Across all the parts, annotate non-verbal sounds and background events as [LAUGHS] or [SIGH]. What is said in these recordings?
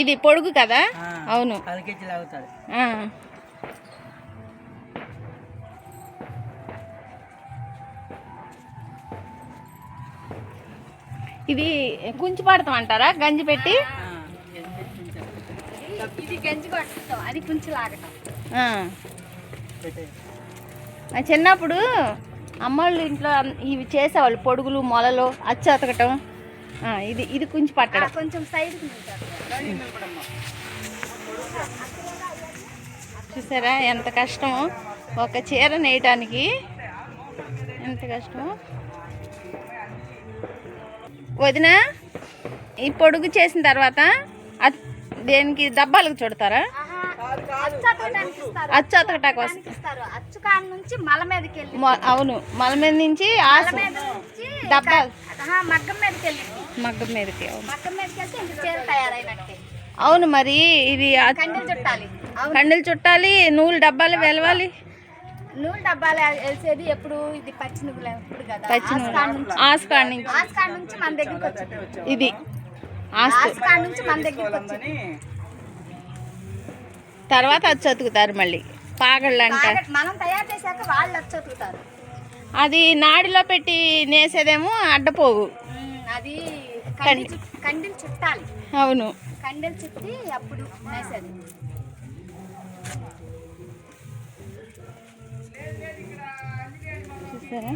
ఇది పొడుగు కదా? అవును. ఇది కుంచి పడతాం అంటారా గంజి పెట్టి? ఇది గంజి అది కొంచెం లాగటం. చిన్నప్పుడు అమ్మోళ్ళు ఇంట్లో ఇవి చేసేవాళ్ళు పొడుగులు మొలలు అచ్చు అతకటం. ఇది ఇది కుంచి పట్టడం. కొంచెం నిల్చారు చూసారా ఎంత కష్టమో? ఒక చీర నేయటానికి ఎంత కష్టమో? వదిన ఈ పొడుగు చేసిన తర్వాత దేనికి దబ్బాలకు చుడతారా? అచ్చు అతకటాకు అచ్చు కాడ నుంచి మల మీదకి అవును. మల మీద నుంచి ఆహా, మగ్గం మీదకి వెళ్ళి మగ్గం మీదకి అవును. మరి ఇది కండలు చుట్టాలి. నూలు డబ్బాలు వెలవాలి. నూనె డబ్బాలు వేసేది ఎప్పుడు? ఇది పచ్చి నువ్వులు ఎప్పుడు కదా? పచ్చి ఆస్కాడ నుంచి. ఆస్కాడ నుంచి. మన దగ్గరికి వచ్చింది. ఇది. ఆస్కాడ నుంచి మన దగ్గరికి వచ్చింది. అని తర్వాత అది చతుకుతారు మళ్ళీ. పాగళ్ళు అంట బాగా- మనం తయారు చేశాక వాళ్ళు వచ్చి చదువుతారు అది నాడిలో పెట్టి నేసేదేమో అడ్డపోగు అది కండీలు చుట్టాలి. అవును. కండీలు చుట్టి అప్పుడు వేసేది. చూసారా?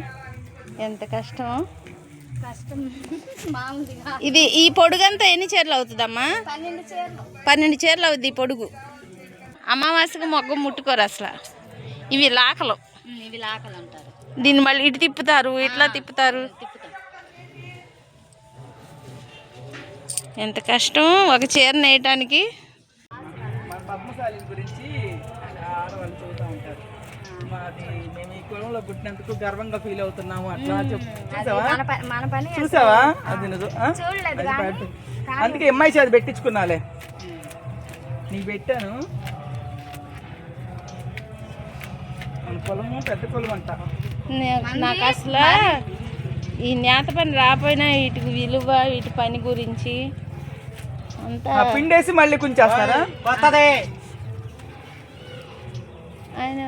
ఎంత కష్టమో. కష్టం. [LAUGHS] మామూలుగా. ఇది ఈ పొడుగంతా ఎన్ని చీరలు అవుతుందమ్మా? పన్నెండు చీరలు. పన్నెండు చీరలు అవుద్ది ఈ పొడుగు. అమావాస్యకు మొగ్గ ముట్టుకోరు అసలు. ఇవి లాకలు. ఇవి లాకలు అంటారు. దీన్ని మళ్ళీ ఇటు తిప్పుతారు ఇట్లా తిప్పుతారు. ఎంత కష్టం ఒక చీర నేయటానికి. గురించి ఆడవాళ్ళు చూస్తూ ఉంటారు. మాది మేము ఈ కులంలో పుట్టినందుకు గర్వంగా ఫీల్ అవుతున్నాము. అట్లా చూసావా? మన పని మన పని చూసావా? అది. అందుకే ఎంఐసి అది పెట్టించుకున్నాలే. నీకు పెట్టాను. పొలము పెద్ద పొలం అంట నే- నాకు అసలు ఈ నేత పని రాపోయినా వీటికి విలువ వీటి పని గురించి అంతా పిండేసి మళ్ళీ కుంచేస్తారా? కొత్తదే ఆయన?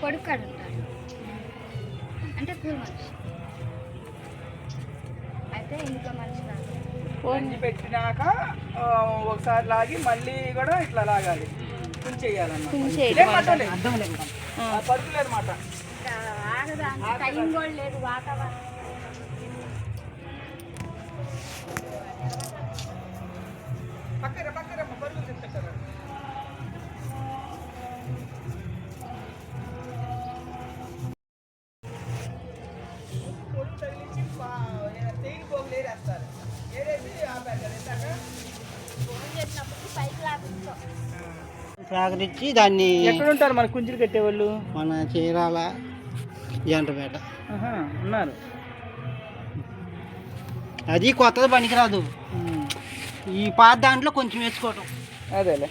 కొడుకాడు అంటే కూలి మనిషి. అయితే ఇంట్లో మనిషి పెట్టినాక ఒకసారి లాగి మళ్ళీ కూడా ఇట్లా లాగాలి. కుంచేయాలన్నమాట. కుంచేయడం ఆగదా టైం కూడా లేదు వాతావరణం. పక్కన పక్కన సేకరించి దాన్ని ఎక్కడ ఉంటారు మన కుంచులు కట్టేవాళ్ళు? మన చీరాల జంటపేట. ఉన్నారు. అది కొత్తది పనికిరాదు. ఈ పాత దాంట్లో కొంచెం వేసుకోవటం. అదేలే.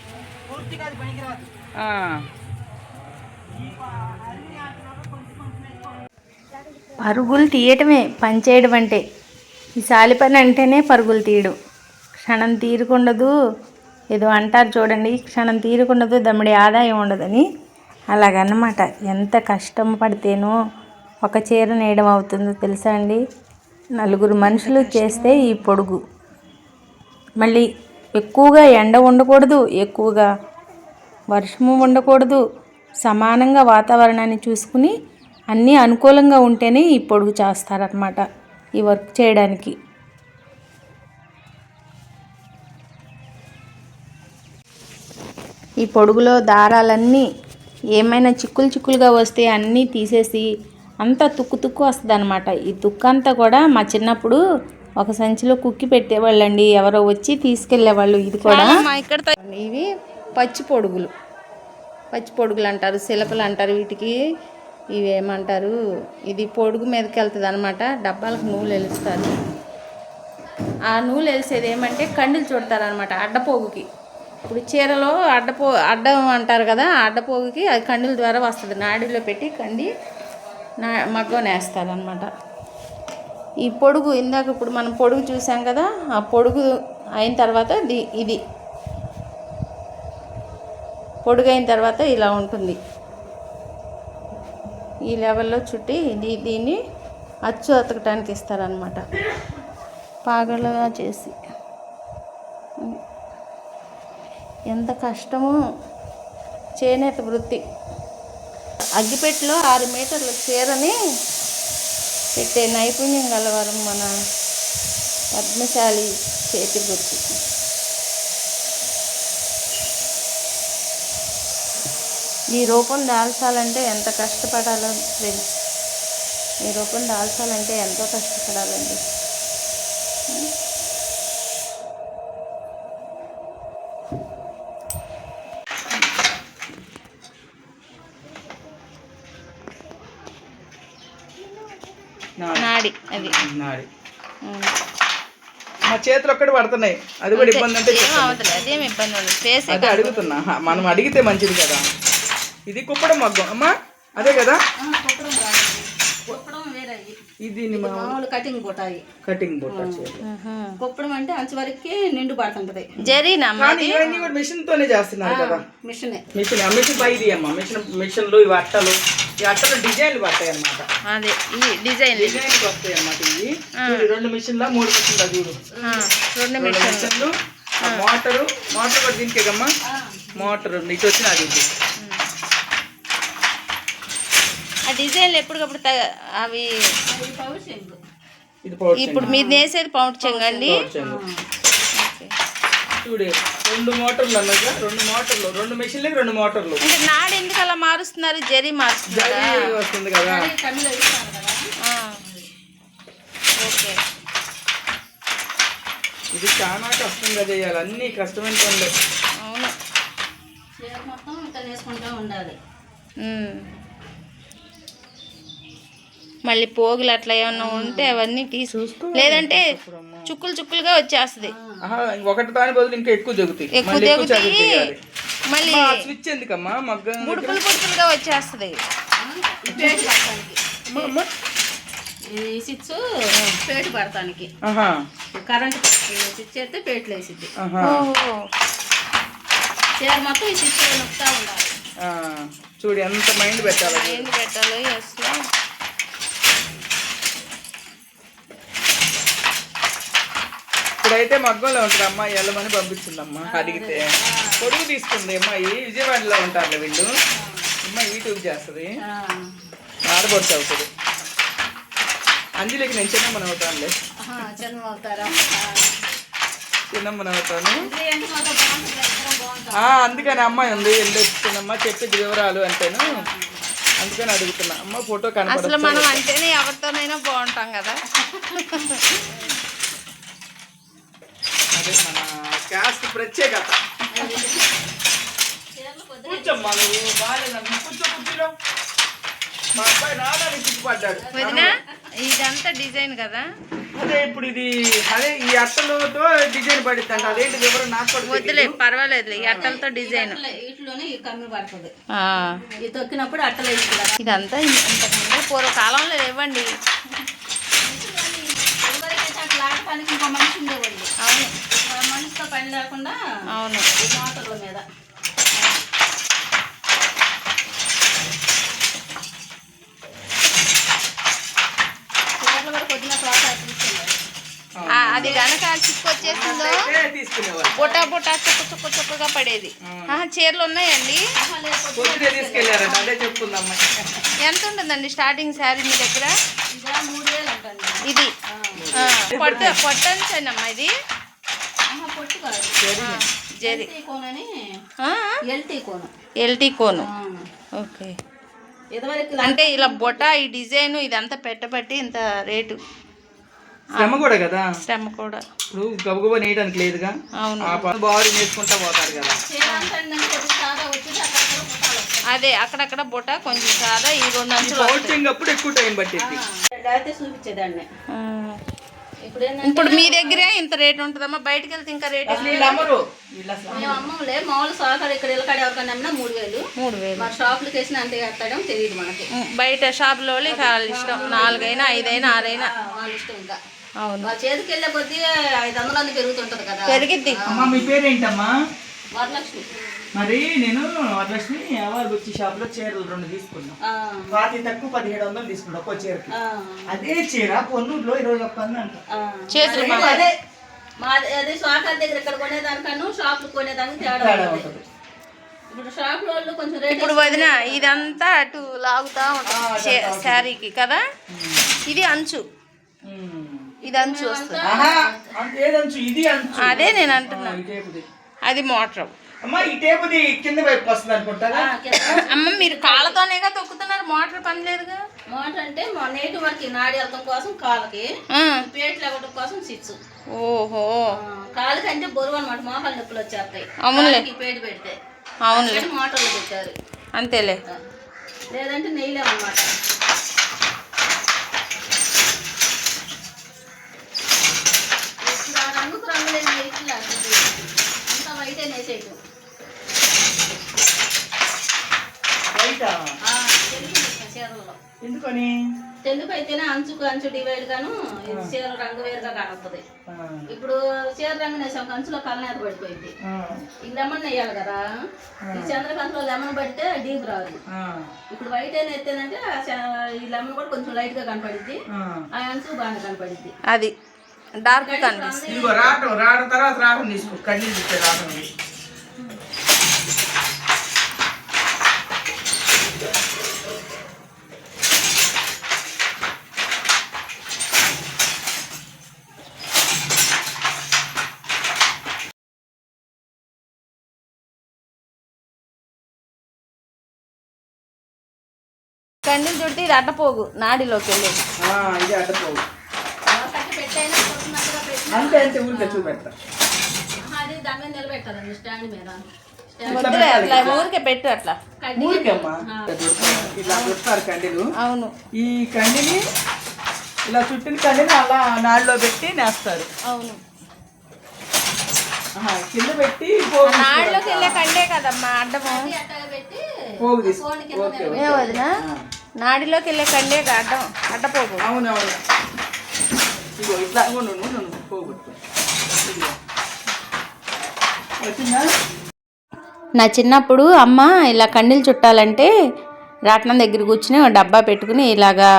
పూర్తిగా అది పనికిరాదు. ఆ, పరుగులు తీయటమే పని చేయడం అంటే. ఈ సాలి పని అంటేనే పరుగులు తీయడం. క్షణం తీరుకుండదు. ఏదో అంటారు చూడండి క్షణం తీరుకుండదు దమ్ముడి ఆదాయం ఉండదని. అలాగన్నమాట. ఎంత కష్టం పడితేనో ఒక చీర నేయడం అవుతుందో తెలుసా అండి? నలుగురు మనుషులు చేస్తే ఈ పొడుగు. మళ్ళీ ఎక్కువగా ఎండ ఉండకూడదు ఎక్కువగా వర్షము ఉండకూడదు సమానంగా వాతావరణాన్ని చూసుకుని అన్నీ అనుకూలంగా ఉంటేనే ఈ పొడుగు చేస్తారనమాట ఈ వర్క్ చేయడానికి. ఈ పొడుగులో దారాలన్నీ ఏమైనా చిక్కులు చిక్కులుగా వస్తే అన్నీ తీసేసి అంతా తుక్కు తుక్కు వస్తుంది అనమాట ఈ తుక్కు అంతా కూడా మా చిన్నప్పుడు ఒక సంచిలో కుక్కి పెట్టేవాళ్ళండి. ఎవరో వచ్చి తీసుకెళ్ళేవాళ్ళు ఇది కూడా ఇక్కడ ఇవి పచ్చి పొడుగులు. పచ్చి పొడుగులు అంటారు సిలకలు అంటారు వీటికి ఇవి ఏమంటారు ఇది పొడుగు మీదకి వెళ్తుంది అనమాట డబ్బాలకు నూలు వెలుస్తారు. ఆ నూలు వెలిసేది ఏమంటే కండులు చుడతారు అనమాట అడ్డపోగుకి. ఇప్పుడు చీరలో అడ్డపో అడ్డం అంటారు కదా అడ్డపోగుకి అది కండుల ద్వారా వస్తుంది. నాడిలో పెట్టి కండి నా మగ్గం వేస్తారు అనమాట ఈ పొడుగు ఇందాక ఇప్పుడు మనం పొడుగు చూసాం కదా ఆ పొడుగు అయిన తర్వాత ది ఇది. పొడుగైన తర్వాత ఇలా ఉంటుంది. ఈ లెవెల్లో చుట్టి దీ దీన్ని అచ్చు అతకటానికి ఇస్తారనమాట పాగలగా చేసి. ఎంత కష్టమో చేనేత వృత్తి. అగ్గిపెట్టెలో ఆరు మీటర్ల చీరని పెట్టే నైపుణ్యం గలవారు మన పద్మశాలి చేతి వృత్తి. ఈ రూపం దాల్చాలంటే ఎంత కష్టపడాలో ఫ్రెండ్స్ ఈ రూపం దాల్చాలంటే ఎంతో కష్టపడాలండి నాడి. నాడి అది నాడి ఉమ్. మా చేతులు ఒక్కటి పడుతున్నాయి. అది కూడా ఇబ్బంది అంటే అదేం ఇబ్బంది అడుగుతున్నా. మనం అడిగితే మంచిది కదా. ఇది కుప్పడం మగ్గం. అమ్మా అదే కదా? ఇది మామూలు కటింగ్ బుట్టాయి కటింగ్ బుట్ట. కుప్పడం అంటే అంచు వరకు నిండు పడుతుంటది. జరీనా కానీ ఇవన్నీ కూడా మిషన్ తోనే చేస్తున్నారు కదా. మిషనే. మిషన్ మిషన్ పైది అమ్మా. మిషన్ మిషన్లు ఇవి అట్టలు ఈ అట్టలు డిజైన్లు పడతాయి అన్నమాట. అదే ఈ డిజైన్ వస్తాయి అన్నమాట ఇవి. చూడు రెండు మిషన్ల మూడు మిషన్ల చూడు. రెండు మిషన్లు. మోటారు మోటార్ కూడా దీనికేగమ్మా మోటార్ ఇటు వచ్చిన అది. ఇది. ఆ డిజైన్లు ఎప్పటికప్పుడు అవి ఇప్పుడు మీరు నేసేది పౌండ్ చెంగండి రెండు మోటార్లు అన్నగా రెండు మోటార్లు రెండు మిషన్లకి రెండు మోటార్లు. అంటే నాడు ఎందుకు అలా మారుస్తున్నారు? జరీ మారుస్తున్నారా? వస్తుంది కదా. ఆ. ఓకే. ఇది చాలా కష్టంగా చేయాలి. అన్ని కష్టమైన పనులు. అవును. మొత్తం ఇట్లా వేసుకుంటూ ఉండాలి. మళ్ళీ పోగులు అట్లా ఏమన్నా ఉంటే అవన్నీ తీసు లేదంటే చుక్కులు చుక్కులుగా వచ్చేస్తుంది. ఒకటి దాని బదులు ఇంకా ఎక్కువ జరుగుతాయి. ఎక్కువ చేయాలి. మళ్ళీ స్విచ్ ఎందుకమ్మా? మగ్గం బుడుపులు బుడుపులుగా వచ్చేస్తుంది. స్విచ్ పేటు పడటానికి ఆహా. కరెంట్ స్విచ్ అయితే పేట్లు వేసిద్ది. చీర మొత్తం ఈ స్విచ్ నొక్కుతా ఉండాలి. ఆ, చూడు ఎంత మైండ్ పెట్టాలి. ఏంది పెట్టాలో అసలు ఇప్పుడైతే మగ్గంలో ఉంటుంది అమ్మాయి వెళ్ళమని పంపించిందమ్మా అడిగితే. పొడుగు తీసుకుంది అమ్మాయి విజయవాడలో ఉంటారులే వీళ్ళు. అమ్మాయి యూట్యూబ్ చేస్తుంది. ఆడబడుతు అవుతుంది అంజలికి నేను చిన్నమ్మని అవుతానులే. చిన్నమ్మని అవుతాను. అందుకని అమ్మాయి ఉంది వెళ్ళొచ్చిందమ్మా చెప్పేది వివరాలు అంటేను. అందుకని అడుగుతున్నా. అమ్మ ఫోటో అసలు కనపడదు మనం అంటేనే ఎవరితోనైనా బాగుంటాం కదా. [LAUGHS] అదే మన క్యాస్ట్ ప్రత్యేకత. కూర్చోమ్మా నువ్వు బాగాలేదమ్మా కూర్చో కూర్చో. మా అబ్బాయి రావడానికి సిగ్గుపడ్డాడు వదినా ఇదంతా డిజైన్ కదా? అదే ఇప్పుడు ఇది అదే ఈ అట్టలతో డిజైన్ పడిద్ది అంట అదేంటి వివరం నాకు వద్దులే. పర్వాలేదు ఈ అట్టలతో డిజైన్ వీటిలోనే ఈ కమ్మి పడుతుంది. ఆ, ఇది తొక్కినప్పుడు అట్టలు ఇదంతా ఇంతకుముందు పూర్వకాలంలో ఇవ్వండి అవును. మనిషితో పని లేకుండా అవును. ఈ మోటార్ల మీద. అది గనక చిక్కు వచ్చేసిందో అయితే తీసుకునేవాళ్ళు. బుట్ట బుట్ట చుక్క చుక్క చుక్కగా పడేది. ఆహా, చీరలు ఉన్నాయండి? ఎంత ఉంటుందండి స్టార్టింగ్ శారీ మీ దగ్గర? ఇదా. పొట్ట పొట్టంచేనమ్మా ఇది. జరి. ఎల్టీ కోన్ అని ఆ, LT cone. LT cone. Okay. అంటే ఇలా బొట ఈ డిజైన్ ఇదంతా పెట్టబట్టి ఇంత రేటు. శ్రమ కూడా కదా? శ్రమ కూడా. ఇప్పుడు గబగబా నేయడానికి లేదుగా? అవును. బాగా నేర్చుకుంటా పోతారు కదా? అదే అక్కడక్కడ బొట కొంచెం సాదా ఈ రెండు అంచులు అప్పుడు ఎక్కువ టైం పట్టింది చూపించేదాన్ని. ఇప్పుడు మీ దగ్గరే ఇంత రేట్ ఉంటుందమ్మా. బయటకు వెళ్తే ఇంకా రేట్ మేము అమ్మంలే మామూలు సోకాడు ఇక్కడ ఇళ్ళకాడ ఎవరికైనా అమ్మినా మూడు వేలు. మూడు వేలు. మరి షాపులకి వేసిన అంతే కట్టడం తెలియదు మనకి. బయట షాపులో వాళ్ళ ఇష్టం. నాలుగైనా ఐదైనా ఆరైనా. వాళ్ళ ఇష్టం ఇంకా. అవును. వాళ్ళ చేతికి వెళ్ళే కొద్దీ ఐదు వందలు పెరుగుతుంటది కదా. పెరిగిద్ది. అమ్మా మీ పేరేంటమ్మా? వరలక్ష్మి మరి నేను వరలక్ష్మి అవార్డు వచ్చి షాప్లో చీరలు రెండు తీసుకున్నాం. ఆ, పాతి తక్కువ పదిహేడు వందలు తీసుకున్నాం ఒక్కో చీరకి. అదే చీర పొన్నూరులో ఇరవై ఒక్క వంద అంట అదే మా అదే షాప్ దగ్గర ఇక్కడ కొనేదానికన్నా షాప్ కొనేదానికి తేడా ఉంటుంది. ఇప్పుడు షాప్ వాళ్ళు కొంచెం రేట్ ఇప్పుడు వదిన ఇదంతా అటు లాగుతా ఉంటుంది. శారీకి కదా? ఇది అంచు. ఇది అంచు వస్తుంది. అదే నేను అంటున్నా. అది మోటార్. అమ్మా ఈ కింద వైపు వస్తుంది అనుకుంటారా అమ్మ మీరు కాళ్ళతోనేగా తొక్కుతున్నారు మోటార్ పని లేదుగా? మోటార్ అంటే మా నేటి వరకు నాడి వెళ్తాం కోసం కాళ్ళకి పేట్లు ఇవ్వడం కోసం సిచ్చు ఓహో. కాళ్ళకి అంటే బరువు అనమాట మోకాలు నొప్పులు వచ్చేస్తాయి. అవునులే. పేటు పెడితే. అందుకని మోటార్లు పెట్టారు. అంతేలే. లేదంటే నెయ్యలేమన్నమాట ఇప్పుడు ఆ రంగుకు రంగులేని నెయ్యిలా తెలుగు చీరలలో. ఎందుకని? తెలుగు అయితేనే అంచుకు అంచు డివైడ్ గాను ఇది చీర రంగు వేరుగా కనపడుతుంది ఆ, ఇప్పుడు చీర రంగు నేసాం అంచులో కలనేత పడిపోయింది. ఈ లెమన్ వేయాలి కదా? ఈ చంద్రకాంతలో లెమన్ పడితే డీప్ రాదు. ఆ, ఇప్పుడు వైట్ అయినా చ- ఈ లెమన్ కూడా కొంచెం లైట్గా కనపడిద్ది ఆ. అంచు బాగా కనపడిద్ది. అది. డార్క్ కనిపిస్తుంది ఇదిగో రావటం రావడం తర్వాత రావడం తీసుకో. కన్నీళ్ళు రావడం. కండిలు చుడితే ఇది అడ్డపోగు నాడిలోకి వెళ్ళేది. ఆ, ఇది అడ్డపోవు కట్టి పెట్టైనా కొట్టినట్టుగా పెట్టినా అంతే అంతే ఊరికే చూపెడతా. ఆహా, అది దాని మీద నిలబెట్టాలండి స్టాండ్ మీద. స్టాండ్ వద్దులే అట్లా ఊరికే పెట్టు అట్లా. కడ్డీ ఊరికే అమ్మా ఇట్లా చుడతారు కండీలు. అవును. ఈ కండిని ఇలా చుట్టిన కండిని అలా నాడులో పెట్టి నేస్తారు. అవును. కింద పెట్టి నాడిలోకి వెళ్ళే కండే కదమ్మా అడ్డము. పోగు తీసుకో. నాడిలోకి వెళ్ళే కండే అడ్డం అడ్డపోగు. అవును అవును ఇదిగో ఇట్లా ఉండు ఉండు, ఉండు ఇదిగో. వచ్చిందా నా చిన్నప్పుడు అమ్మ ఇలా కన్నీళ్ళు చుట్టాలంటే రాట్నం దగ్గర కూర్చుని ఒక డబ్బా పెట్టుకుని ఇలాగా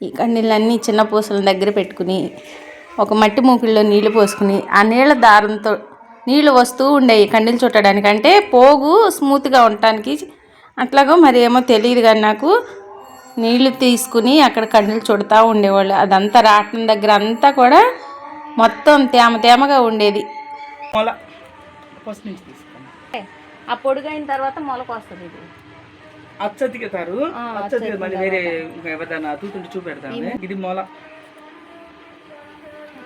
ఈ కన్నీళ్ళన్నీ చిన్న పూసల దగ్గర పెట్టుకుని ఒక మట్టి మూకిల్లో నీళ్ళు పోసుకుని ఆ నీళ్ళ దారంతో నీళ్ళు వస్తూ ఉండేవి కండీలు చుట్టడానికి. అంటే పోగు స్మూత్గా ఉండటానికి అట్లాగో మరి ఏమో తెలియదు కానీ నాకు నీళ్ళు తీసుకుని అక్కడ కండీలు చుడతా ఉండేవాళ్ళు. అదంతా రాట్నం దగ్గర అంతా కూడా మొత్తం తేమ తేమగా ఉండేది. మొల ఆ పొడుగైన తర్వాత మొలకు వస్తుంది ఇది. అచ్చతికితారు. అచ్చతికి మళ్ళీ వేరే ఎవరిదైనా అతుకుంటే చూపెడతాను ఇది మొల.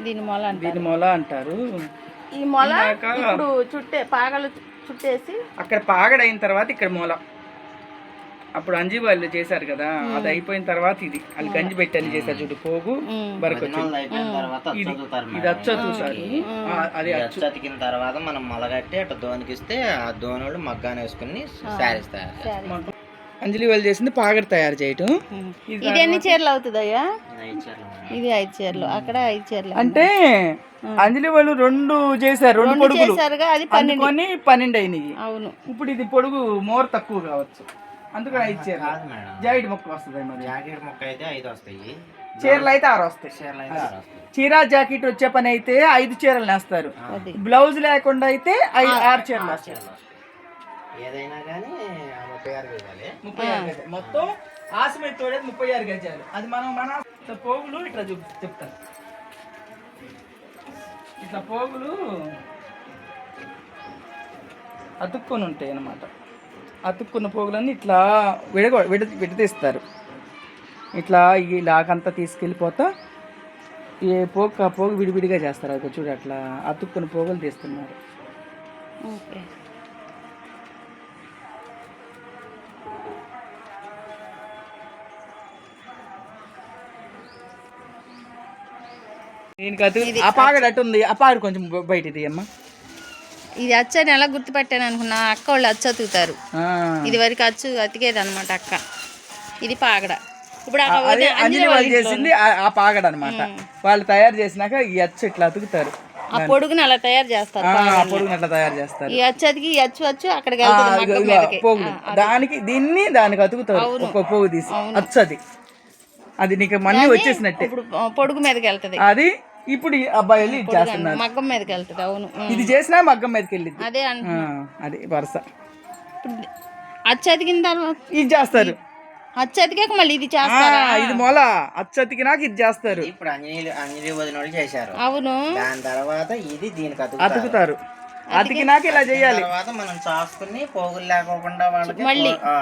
దీని మొల అంటారు. దీని మొల అంటారు. ఈ మొల ఇప్పుడు చుట్టే పాగలు చుట్టేసి అక్కడ పాగడైన తర్వాత ఇక్కడ మూల. అప్పుడు అంజీ వాళ్ళు చేశారు కదా అది అయిపోయిన తర్వాత ఇది. వాళ్ళు గంజి పెట్టని చేశారు చూడు పోగు తర్వాత ఇది అచ్చతుతారు అది అచ్చు. చతికిన తర్వాత మనం మొలగట్టి అట్లా దోనికిస్తే ఆ దోనోళ్ళు మగ్గాన వేసుకుని శారీస్ తయారు. అంజలి వాళ్ళు చేసింది పాగడ తయారు చేయటం. ఇది ఎన్ని చీరలు అవుతుందయ్యా? ఇది ఐదు చీరలు అక్కడ ఐదు చీరలు అంటే అంజలి వాళ్ళు రెండు చేశారు రెండు పొడుగులు. అది పన్నెండు. పన్నెండు అయినాయి. అవును. ఇప్పుడు ఇది పొడుగు మోర్ తక్కువ కావచ్చు. అందుకని ఐదు చీరలు. కాదు మేడం. జాకెట్ మొక్క వస్తుంది మరి. జాకెట్ ముక్క అయితే ఐదు వస్తాయి. చీరలు అయితే ఆరు వస్తాయి. చీరలు అయితే ఆరు వస్తాయి. చీర జాకెట్ వచ్చే పని అయితే ఐదు చీరలు నేస్తారు. అది. బ్లౌజ్ లేకుండా అయితే ఐదు ఆరు చీరలు వేస్తారు చీరలు వస్తాయి. ఏదైనా కానీ ముప్పై ఆరు ఇవ్వాలి ముప్పై ఆరు గజాలు. మొత్తం ఆసమే తోడేది ముప్పై ఆరు గజాలు. అది మనం మన ఇట్లా పోగులు ఇట్లా చూపి చెప్తాను. ఇట్లా పోగులు అతుక్కొని ఉంటాయి అన్నమాట. అతుక్కున్న పోగులన్నీ ఇట్లా విడగొ విడ విడదీస్తారు. ఇట్లా ఈ లాకంతా తీసుకెళ్ళిపోతా ఏ పోగు ఆ పోగు విడివిడిగా చేస్తారు. అది చూడు అట్లా అతుక్కున్న పోగులు తీస్తున్నారు. ఓకే. దీనికి అతు ఆ పాగడు అటు ఉంది ఆ పాగడు కొంచెం బయటిది అమ్మ. ఇది అచ్చని ఎలా గుర్తుపట్టాను అనుకున్నా అక్క వాళ్ళు అచ్చు అతుకుతారు. ఇది వరకు అచ్చు అతికేది అనమాట అక్క. ఇది పాగడ. ఇప్పుడు అంజలి వాళ్ళు చేసింది ఆ- పాగడ అనమాట వాళ్ళు తయారు చేసినాక ఈ అచ్చు ఇట్లా అతుకుతారు. ఆ పొడుగుని అలా తయారు చేస్తారు పొడుగుని అట్లా తయారు చేస్తారు. ఈ అచ్చదికి ఈ అచ్చు అచ్చు అక్కడికి పోగులు. దానికి దీన్ని దానికి అతుకుతారు. ఒక పోగు తీసి. అచ్చు అది. నీకు మళ్ళీ వచ్చేసినట్టే. ఇప్పుడు పొడుగు మీదకి వెళ్తది. అది ఇప్పుడు ఈ అబ్బాయి వెళ్ళి ఇది చేస్తున్నారు. మగ్గం మీదకి వెళ్తది అవును. ఇది చేసినా మగ్గం మీదకి వెళ్ళింది అదే అంట అది వరుస. ఇప్పుడు అచ్చు అతికిన తర్వాత ఇది చేస్తారు. అచ్చు అతికాక మళ్ళీ ఇది చేస్తారా? ఇది మొల. అచ్చతికి నాకు ఇది చేస్తారు. ఇప్పుడు అంజలి అంజలి వదిన చేశారు. అవును. దాని తర్వాత ఇది దీనికి అతుకుతారు. అతుకుతారు అతికి నాకు ఇలా చేయాలి. తర్వాత మనం చాసుకుని పోగులు లేకోకుండా వాళ్ళకి మళ్ళీ. ఆ.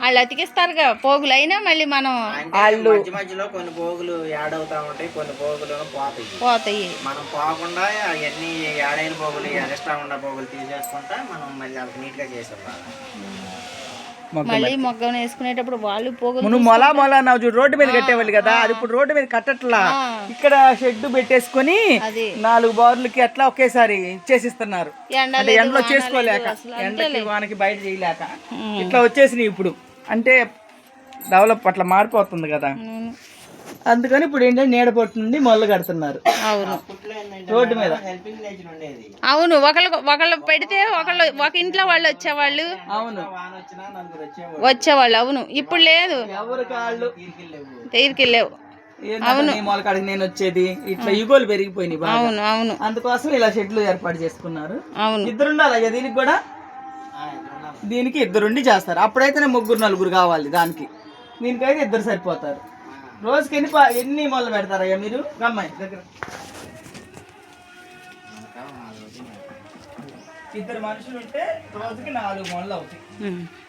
వాళ్ళు అతికిస్తారుగా. పోగులు అయినా మళ్ళీ మనం అంటే మధ్య మధ్యలో కొన్ని పోగులు యాడ్ అవుతా ఉంటాయి కొన్ని పోగులు పోతాయి. పోతాయి. మనం పోకుండా అవన్నీ యాడైన పోగులు ఎక్స్ట్రా ఉన్న పోగులు తీసేసుకుంటా మనం మళ్ళీ వాళ్ళకి నీట్గా చేసేవాళ్ళం మొగ్గ మళ్ళీ మొగ్గం వేసుకునేటప్పుడు వాళ్ళు పోగులు నువ్వు మొల మొల చూడు రోడ్డు మీద కట్టేవాళ్ళు కదా అది ఇప్పుడు రోడ్డు మీద కట్టట్లా. ఇక్కడ షెడ్ పెట్టేసుకొని నాలుగు బార్లకి అట్లా ఒకేసారి చేసిస్తున్నారు. ఎండలో చేసుకోలేక ఎండకి వానకి బయట చేయలేక. ఇట్లా వచ్చేసినాయి ఇప్పుడు. అంటే డెవలప్ అట్లా మారిపోతుంది కదా. అందుకని ఇప్పుడు ఏంటంటే నీడ పొట్టు నుండి మొదలు కడుతున్నారు. అవును. రోడ్డు మీద. హెల్పింగ్ నేచర్ ఉండేది. అవును ఒకళ్ళు ఒకళ్ళు పెడితే ఒకళ్ళు ఒక ఇంట్లో వాళ్ళు వచ్చేవాళ్ళు. అవును. వచ్చేవాళ్ళు వచ్చేవాళ్ళు అవును. ఇప్పుడు లేదు. ఎవరు కాళ్ళు? దగ్గరికి వెళ్ళేవు ఏంటంటే నీ మొల కాడికి నేను వచ్చేది. ఇట్లా యుగోలు పెరిగిపోయినాయి అవును అవును. అందుకోసం ఇలా షెడ్లు ఏర్పాటు చేసుకున్నారు. అవును. ఇద్దరు ఉండాలి దీనికి కూడా? దీనికి ఇద్దరుండి చేస్తారు. అప్పుడైతేనే ముగ్గురు నలుగురు కావాలి దానికి. దీనికైతే ఇద్దరు సరిపోతారు. రోజుకి ఎన్ని ఎన్ని మొదలు పెడతారయ్యా మీరు? రమ్మాయి దగ్గర. ఇద్దరు మనుషులు ఉంటే రోజుకి నాలుగు మొదలు అవుతాయి.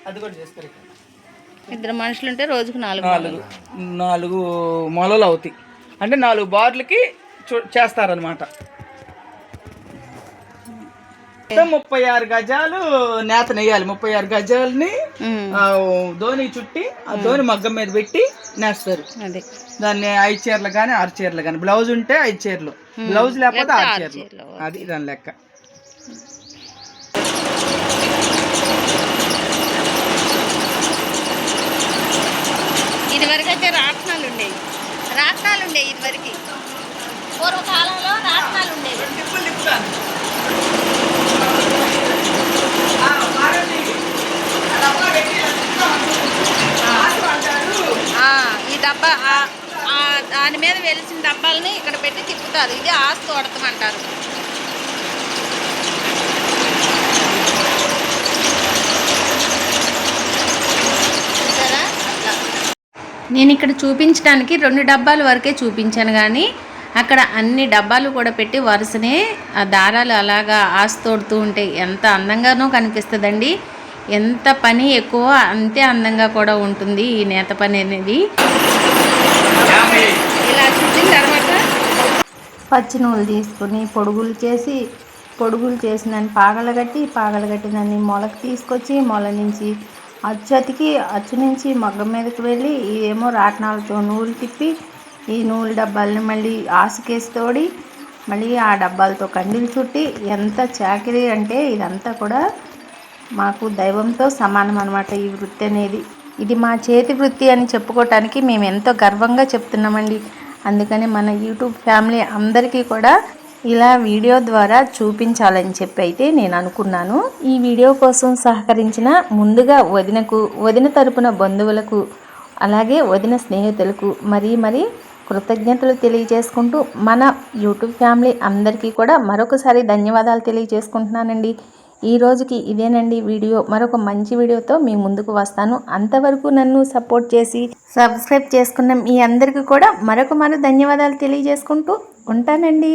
అది కూడా చేస్తారు ఇక్కడ. ఇద్దరు మనుషులు ఉంటే రోజుకు నాలుగు నాలుగు నాలుగు మొలలు అవుతాయి. అంటే నాలుగు బార్లకి చూ- చేస్తారనమాట ముప్పై ఆరు గజాలు నేత నెయ్యాలి. ముప్పై ఆరు గజాలని ధోని చుట్టి ఆ ధోని మగ్గం మీద పెట్టి నేస్తారు. అదే. దాన్ని ఐదు చీరలు కానీ ఆరు చీరలు కానీ బ్లౌజ్ ఉంటే ఐదు చీరలు. బ్లౌజ్ లేకపోతే ఆరు చీరలు. అది దాని లెక్క. ఇది వరకు అయితే రాట్నాలు ఉండేవి. రాట్నాలు ఉండేవి ఇది వరకు పూర్వకాలంలో రాట్నాలు ఉండేవి ఆ, ఈ డబ్బా దాని మీద వెలిసిన డబ్బాలని ఇక్కడ పెట్టి తిప్పుతారు. ఇది ఆస్తి కొడతాం అంటారు. నేను ఇక్కడ చూపించడానికి రెండు డబ్బాల వరకే చూపించాను కానీ అక్కడ అన్ని డబ్బాలు కూడా పెట్టి వరుసనే ఆ దారాలు అలాగా ఆస్తోడుతూ ఉంటే ఎంత అందంగానో కనిపిస్తుందండి. ఎంత పని ఎక్కువ అంతే అందంగా కూడా ఉంటుంది ఈ నేత పని అనేది. ఇలా చుట్టిన తర్వాత పచ్చి నూలు తీసుకుని పొడుగులు చేసి పొడుగులు చేసిన పాగలు కట్టి పాగలు కట్టినన్ని మొలకి తీసుకొచ్చి మొల నుంచి అచ్చు అతికి అచ్చు నుంచి మగ్గం మీదకి వెళ్ళి ఇదేమో రాట్నాలతో నూలు తిప్పి ఈ నూలు డబ్బాలని మళ్ళీ ఆసుకేసి తోడి మళ్ళీ ఆ డబ్బాలతో కండీలు చుట్టి ఎంత చాకిరి అంటే ఇదంతా కూడా మాకు దైవంతో సమానం అనమాట ఈ వృత్తి అనేది. ఇది మా చేతి వృత్తి అని చెప్పుకోవటానికి మేము ఎంతో గర్వంగా చెప్తున్నామండి. అందుకని మన యూట్యూబ్ ఫ్యామిలీ అందరికీ కూడా ఇలా వీడియో ద్వారా చూపించాలని చెప్పి అయితే నేను అనుకున్నాను. ఈ వీడియో కోసం సహకరించిన ముందుగా వదినకు వదిన తరపున బంధువులకు అలాగే వదిన స్నేహితులకు మరీ మరీ కృతజ్ఞతలు తెలియజేసుకుంటూ మన యూట్యూబ్ ఫ్యామిలీ అందరికీ కూడా మరొకసారి ధన్యవాదాలు తెలియజేసుకుంటున్నానండి. ఈ రోజుకి ఇదేనండి వీడియో. మరొక మంచి వీడియోతో మీ ముందుకు వస్తాను. అంతవరకు నన్ను సపోర్ట్ చేసి సబ్స్క్రైబ్ చేసుకున్న మీ అందరికీ కూడా మరొక మరో ధన్యవాదాలు తెలియజేసుకుంటూ ఉంటానండి.